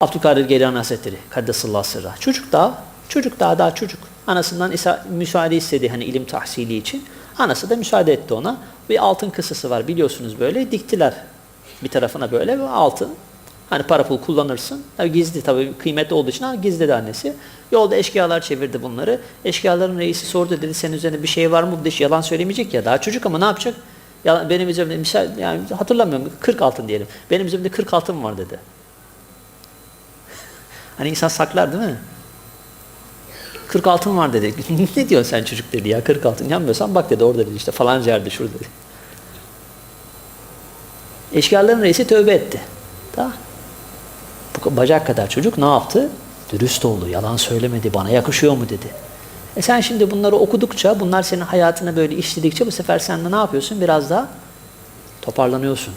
Abdülkadir Geylani Hazretleri Kaddesallahu sırra. Çocuk daha, çocuk daha daha çocuk. Anasından isa, müsaade istedi hani ilim tahsili için. Anası da müsaade etti ona. Bir altın kısası var biliyorsunuz böyle diktiler bir tarafına böyle ve altın. Hani para pul kullanırsın. Tabii gizli tabii kıymetli olduğu için ama gizledi annesi. Yolda eşkıyalar çevirdi bunları. Eşkıyaların reisi sordu dedi senin üzerinde bir şey var mı? Bu yalan söylemeyecek ya daha çocuk ama ne yapacak? Ya benim üzerimde misal yani hatırlamıyorum 40 altın diyelim. Benim üzerimde 40 altın var dedi. Hani insan saklar değil mi? 40 altın var dedi. ne diyorsun sen çocuk dedi ya 40 altın. Yanmıyorsan bak dedi orada dedi işte falanca yerde şurada dedi. Eşkıyaların reisi tövbe etti. Tamam. Bu bacak kadar çocuk ne yaptı? Dürüst oldu, yalan söylemedi, bana yakışıyor mu dedi. E sen şimdi bunları okudukça, bunlar senin hayatına böyle işledikçe bu sefer sen de ne yapıyorsun? Biraz daha toparlanıyorsun.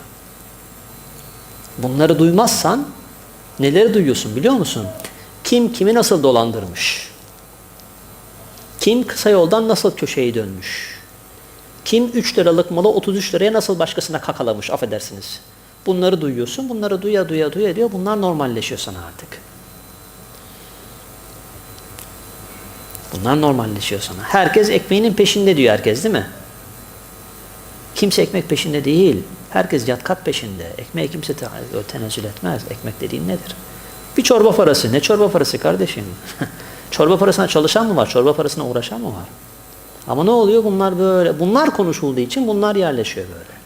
Bunları duymazsan neleri duyuyorsun biliyor musun? Kim kimi nasıl dolandırmış? Kim kısa yoldan nasıl köşeyi dönmüş? Kim 3 liralık malı 33 liraya nasıl başkasına kakalamış affedersiniz. Bunları duyuyorsun. Bunları duya duya duya diyor. Bunlar normalleşiyor sana artık. Bunlar normalleşiyor sana. Herkes ekmeğinin peşinde diyor herkes değil mi? Kimse ekmek peşinde değil. Herkes yatkat peşinde. Ekmeğe kimse te- tenezzül etmez. Ekmek dediğin nedir? Bir çorba parası. Ne çorba parası kardeşim? çorba parasına çalışan mı var? Çorba parasına uğraşan mı var? Ama ne oluyor? Bunlar böyle. Bunlar konuşulduğu için bunlar yerleşiyor böyle.